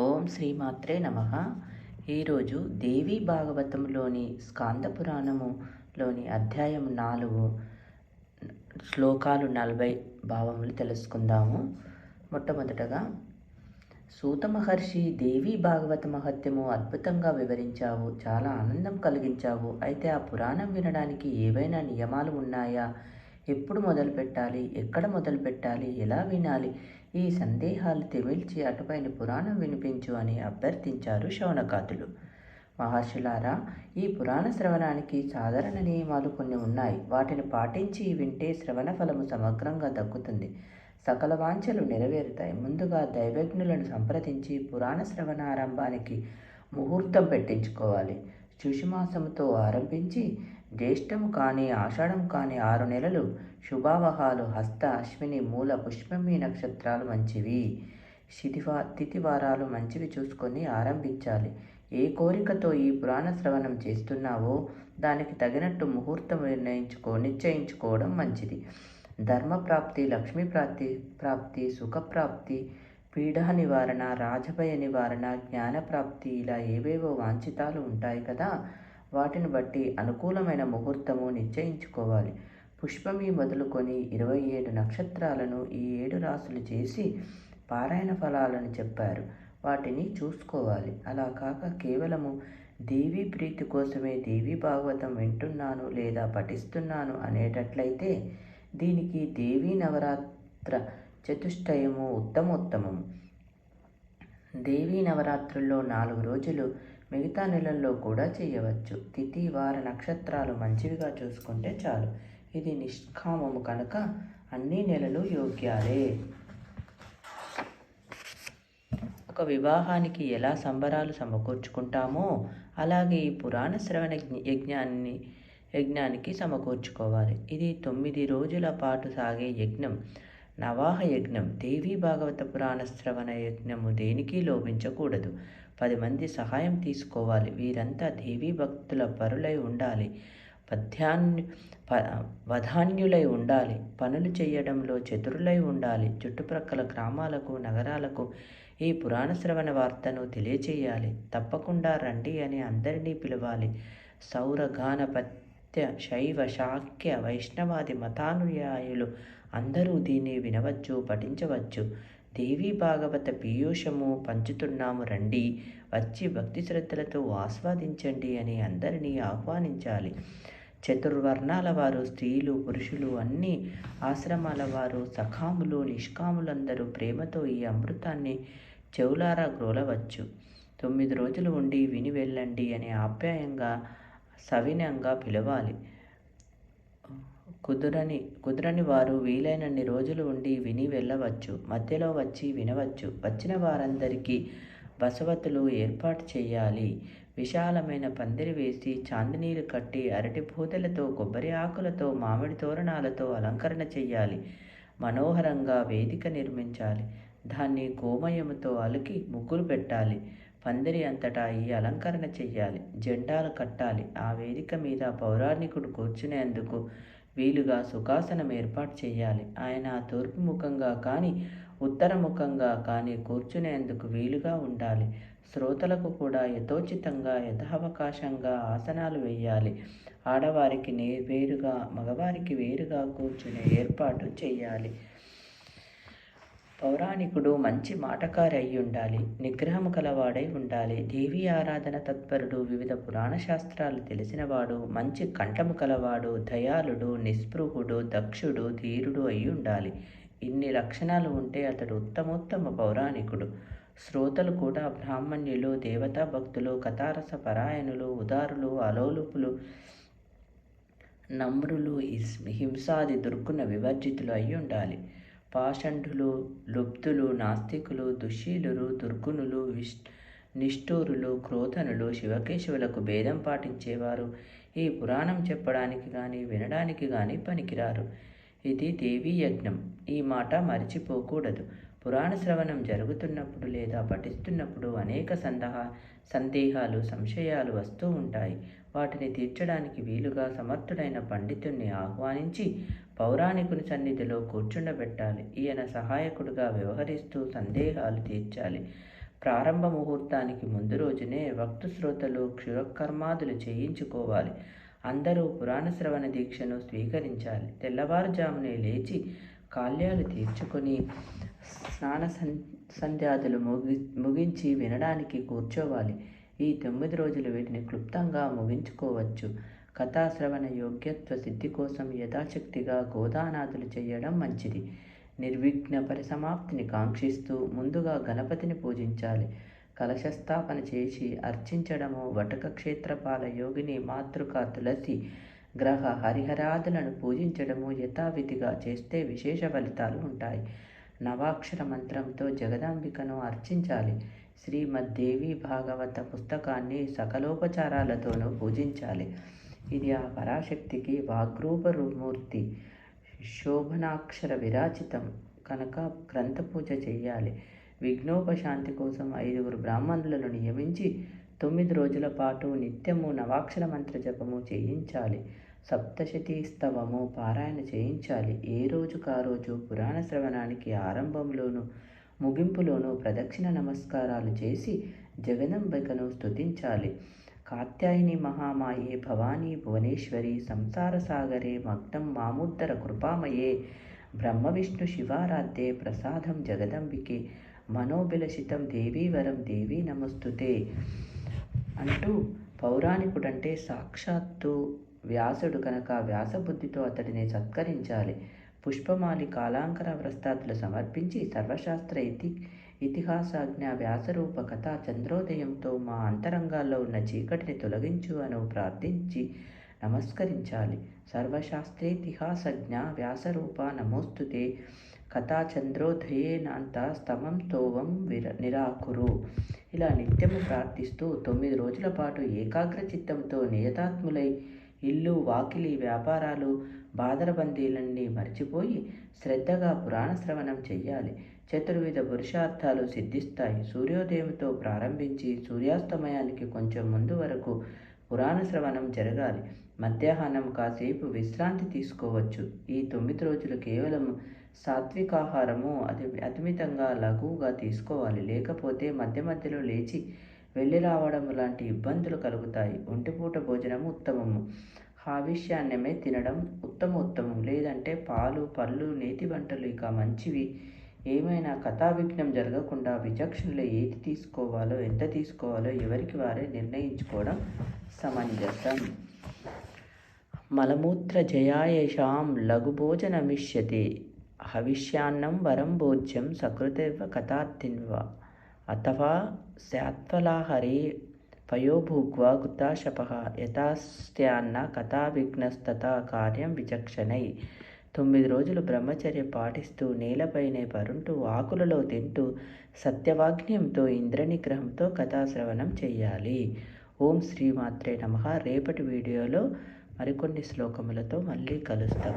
ఓం శ్రీమాత్రే నమ. ఈరోజు దేవీ భాగవతంలోని స్కాంద పురాణములోని అధ్యాయం నాలుగు శ్లోకాలు నలభై భావములు తెలుసుకుందాము. మొట్టమొదటగా సూత మహర్షి దేవీ భాగవత మహత్యము అద్భుతంగా వివరించావు చాలా ఆనందం కలిగించావు. అయితే ఆ పురాణం వినడానికి ఏవైనా నియమాలు ఉన్నాయా? ఎప్పుడు మొదలు పెట్టాలి? ఎక్కడ మొదలు పెట్టాలి? ఎలా వినాలి? ఈ సందేహాలు తెమిల్చి అటుపైన పురాణం వినిపించు అని అభ్యర్థించారు శౌనకాదులు. మహర్షులారా ఈ పురాణ శ్రవణానికి సాధారణ నియమాలు కొన్ని ఉన్నాయి. వాటిని పాటించి వింటే శ్రవణ ఫలము సమగ్రంగా దక్కుతుంది. సకల వాంఛలు నెరవేరుతాయి. ముందుగా దైవజ్ఞులను సంప్రదించి పురాణ శ్రవణారంభానికి ముహూర్తం పెట్టించుకోవాలి. శుషిమాసముతో ఆరంభించి జ్యేష్టము కానీ ఆషాఢం కానీ ఆరు నెలలు శుభావహాలు హస్త అశ్విని మూల పుష్పమి నక్షత్రాలు మంచివి. శితివా తిథివారాలు మంచివి చూసుకొని ఆరంభించాలి. ఏ కోరికతో ఈ పురాణ శ్రవణం చేస్తున్నావో దానికి తగినట్టు ముహూర్తం నిర్ణయించుకో నిశ్చయించుకోవడం మంచిది. ధర్మప్రాప్తి లక్ష్మీ ప్రాప్తి ప్రాప్తి సుఖప్రాప్తి పీడా నివారణ రాజభయ నివారణ జ్ఞానప్రాప్తి ఇలా ఏవేవో వాంఛితాలు ఉంటాయి కదా వాటిని బట్టి అనుకూలమైన ముహూర్తము నిశ్చయించుకోవాలి. పుష్పమి మొదలుకొని ఇరవై ఏడు నక్షత్రాలను ఈ ఏడు రాసులు చేసి పారాయణ ఫలాలను చెప్పారు. వాటిని చూసుకోవాలి. అలా కాక కేవలము దేవీ ప్రీతి కోసమే దేవీ భాగవతం వింటున్నాను లేదా పఠిస్తున్నాను అనేటట్లయితే దీనికి దేవీ నవరాత్ర చతుష్టయము ఉత్తమోత్తమము. దేవీ నవరాత్రుల్లో నాలుగు రోజులు మిగతా నెలల్లో కూడా చేయవచ్చు. తిథి వార నక్షత్రాలు మంచివిగా చూసుకుంటే చాలు. ఇది నిష్కామము కనుక అన్ని నెలలు యోగ్యాలే. ఒక వివాహానికి ఎలా సంబరాలు సమకూర్చుకుంటామో అలాగే ఈ పురాణ శ్రవణ యజ్ఞాన్ని యజ్ఞానికి సమకూర్చుకోవాలి. ఇది తొమ్మిది రోజుల పాటు సాగే యజ్ఞం. నవాహ యజ్ఞం. దేవీ భాగవత పురాణ శ్రవణ యజ్ఞము దేనికి లోపించకూడదు. పది మంది సహాయం తీసుకోవాలి. వీరంతా దేవీ భక్తుల పరులై ఉండాలి. పద్యాన్యు ప వధాన్యులై ఉండాలి. పనులు చేయడంలో చతురులై ఉండాలి. చుట్టుప్రక్కల గ్రామాలకు నగరాలకు ఈ పురాణ శ్రవణ వార్తను తెలియచేయాలి. తప్పకుండా రండి అని అందరినీ పిలవాలి. సౌరగాన పత్య శైవ శాక్య వైష్ణవాది మతానుయాయులు అందరూ దీన్ని వినవచ్చు పఠించవచ్చు. దేవీ భాగవత పీయూషము పంచుతున్నాము రండి వచ్చి భక్తి శ్రద్ధలతో ఆస్వాదించండి అని అందరినీ ఆహ్వానించాలి. చతుర్వర్ణాల వారు స్త్రీలు పురుషులు అన్ని ఆశ్రమాల వారు సఖాములు నిష్కాములందరూ ప్రేమతో ఈ అమృతాన్ని చెవులారా గ్రోలవచ్చు. తొమ్మిది రోజులు ఉండి విని వెళ్ళండి అని ఆప్యాయంగా సవినంగా పిలవాలి. కుదురని కుదరని వారు వీలైనన్ని రోజులు ఉండి విని వెళ్ళవచ్చు మధ్యలో వచ్చి వినవచ్చు. వచ్చిన వారందరికీ బసవతులు ఏర్పాటు చేయాలి. విశాలమైన పందిరి వేసి చాందినీరు కట్టి అరటి పూతలతో కొబ్బరి ఆకులతో మామిడి తోరణాలతో అలంకరణ చేయాలి. మనోహరంగా వేదిక నిర్మించాలి. దాన్ని గోమయముతో అలికి ముగ్గులు పెట్టాలి. పందిరి అంతటా ఈ అలంకరణ చెయ్యాలి జెండాలు కట్టాలి. ఆ వేదిక మీద పౌరాణికుడు కూర్చునేందుకు వీలుగా సుఖాసనం ఏర్పాటు చేయాలి. ఆయన తూర్పు ముఖంగా కానీ ఉత్తరముఖంగా కానీ కూర్చునేందుకు వీలుగా ఉండాలి. శ్రోతలకు కూడా యథోచితంగా యథావకాశంగా ఆసనాలు వేయాలి. ఆడవారికి నే వేరుగా మగవారికి వేరుగా కూర్చునే ఏర్పాటు చేయాలి. పౌరాణికుడు మంచి మాటకారి అయి ఉండాలి నిగ్రహము కలవాడై ఉండాలి. దేవి ఆరాధన తత్పరుడు వివిధ పురాణ శాస్త్రాలు తెలిసినవాడు మంచి కంఠము కలవాడు దయాళుడు నిస్పృహుడు దక్షుడు ధీరుడు అయి ఉండాలి. ఇన్ని లక్షణాలు ఉంటే అతడు ఉత్తమోత్తమ పౌరాణికుడు. శ్రోతలు కూడా బ్రాహ్మణ్యులు దేవతా భక్తులు కథారస పరాయణులు ఉదారులు అలోలుపులు నమ్రులు హింసాది దుర్గుణ వివర్జితులు అయి ఉండాలి. పాషంఢులు లుబ్ధులు నాస్తికులు దుశ్శీలురు దుర్గుణులు విష్ నిష్ఠూరులు క్రోధనులు శివకేశవులకు భేదం పాటించేవారు. ఈ పురాణం చెప్పడానికి కానీ వినడానికి కానీ పనికిరారు. ఇది దేవీ యజ్ఞం. ఈ మాట మరిచిపోకూడదు. పురాణ శ్రవణం జరుగుతున్నప్పుడు లేదా పఠిస్తున్నప్పుడు అనేక సందహ సందేహాలు సంశయాలు వస్తూ ఉంటాయి. వాటిని తీర్చడానికి వీలుగా సమర్థుడైన పండితుణ్ణి ఆహ్వానించి పౌరాణికుని సన్నిధిలో కూర్చుండబెట్టాలి. ఈయన సహాయకుడుగా వ్యవహరిస్తూ సందేహాలు తీర్చాలి. ప్రారంభ ముహూర్తానికి ముందు రోజునే భక్తు శ్రోతలు క్షురకర్మాదులు చేయించుకోవాలి. అందరూ పురాణ శ్రవణ దీక్షను స్వీకరించాలి. తెల్లవారుజామునే లేచి కాళ్యాలు తీర్చుకొని స్నాన సం సంధ్యాదులు ముగి ముగించి వినడానికి కూర్చోవాలి. ఈ తొమ్మిది రోజులు వీటిని క్లుప్తంగా ముగించుకోవచ్చు. కథాశ్రవణ యోగ్యత్వ సిద్ధి కోసం యథాశక్తిగా గోదానాథులు చేయడం మంచిది. నిర్విఘ్న పరిసమాప్తిని కాంక్షిస్తూ ముందుగా గణపతిని పూజించాలి. కలశస్థాపన చేసి అర్చించడము వటక క్షేత్రపాల యోగిని మాతృక తులసి గ్రహ హరిహరాదులను పూజించడము యథావిధిగా చేస్తే విశేష ఫలితాలు ఉంటాయి. నవాక్షర మంత్రంతో జగదాంబికను అర్చించాలి. శ్రీమద్దేవి భాగవత పుస్తకాన్ని సకలోపచారాలతోనూ పూజించాలి. ఇది ఆ పరాశక్తికి వాగ్రూపమూర్తి. శోభనాక్షర విరాచితం కనుక గ్రంథ పూజ చేయాలి. విఘ్నోపశాంతి కోసం ఐదుగురు బ్రాహ్మణులను నియమించి తొమ్మిది రోజుల పాటు నిత్యము నవాక్షర మంత్ర జపము చేయించాలి. సప్తశతీ స్తవము పారాయణ చేయించాలి. ఏ రోజుకు ఆ రోజు పురాణ శ్రవణానికి ఆరంభంలోను ముగింపులోను ప్రదక్షిణ నమస్కారాలు చేసి జగదంబికను స్తుతించాలి. కాత్యాయని మహామాయే భవానీ భువనేశ్వరి సంసారసాగరే మగ్నం మాముద్దర కృపామయే బ్రహ్మ విష్ణు శివారాధ్యే ప్రసాదం జగదంబికే మనోభిలషితం దేవీవరం దేవీ నమస్తుతే. అంటూ పౌరాణికుడంటే సాక్షాత్తు వ్యాసుడు కనుక వ్యాసబుద్ధితో అతడిని సత్కరించాలి. పుష్పమాలి కాలాంకర వ్రస్తాదులు సమర్పించి సర్వశాస్త్ర ఇతి ఇతిహాసాజ్ఞ వ్యాసరూప కథ చంద్రోదయంతో మా అంతరంగాల్లో ఉన్న చీకటిని తొలగించు అను ప్రార్థించి నమస్కరించాలి. సర్వశాస్త్రేతిహాసజ్ఞ వ్యాసరూప నమోస్తుతే కథా చంద్రోదయేనాంత స్తమం తోవం విర నిరాకురు. ఇలా నిత్యము ప్రార్థిస్తూ తొమ్మిది రోజుల పాటు ఏకాగ్ర చిత్తంతో నియతాత్ములై ఇల్లు వాకిలి వ్యాపారాలు బాదరబందీలన్నీ మర్చిపోయి శ్రద్ధగా పురాణ శ్రవణం చెయ్యాలి. చతుర్విధ పురుషార్థాలు సిద్ధిస్తాయి. సూర్యోదయంతో ప్రారంభించి సూర్యాస్తమయానికి కొంచెం ముందు వరకు పురాణ శ్రవణం జరగాలి. మధ్యాహ్నం కాసేపు విశ్రాంతి తీసుకోవచ్చు. ఈ తొమ్మిది రోజులు కేవలం సాత్వికాహారము అతి అతిమితంగా లఘువుగా తీసుకోవాలి. లేకపోతే మధ్య మధ్యలో లేచి వెళ్ళి రావడం లాంటి ఇబ్బందులు కలుగుతాయి. ఒంటిపూట భోజనము ఉత్తమము. హావిష్యాన్నమే తినడం ఉత్తమ ఉత్తమం లేదంటే పాలు పళ్ళు నేతి వంటలు ఇక మంచివి ఏమైనా కథావిఘ్నం జరగకుండా విచక్షణలో ఏది తీసుకోవాలో ఎంత తీసుకోవాలో ఎవరికి వారే నిర్ణయించుకోవడం సమంజసం. మలమూత్ర జయాయేషాం లఘుభోజనమిష్యతే హవిష్యాన్నం వరం భోజ్యం సకృదేవ కథార్థిన్వ అథవా శాత్వలాహరి పయోభూగ్వ కృతాశప యథాస్త్యాన్న కథావిఘ్నస్తత కార్యం విచక్షణై. తొమ్మిది రోజులు బ్రహ్మచర్య పాటిస్తూ నేలపైనే పరుంటూ ఆకులలో తింటూ సత్యవాగ్న్యంతో ఇంద్రనిగ్రహంతో కథాశ్రవణం చేయాలి ఓం శ్రీమాత్రే నమ. రేపటి వీడియోలో మరికొన్ని శ్లోకములతో మళ్ళీ కలుస్తాం.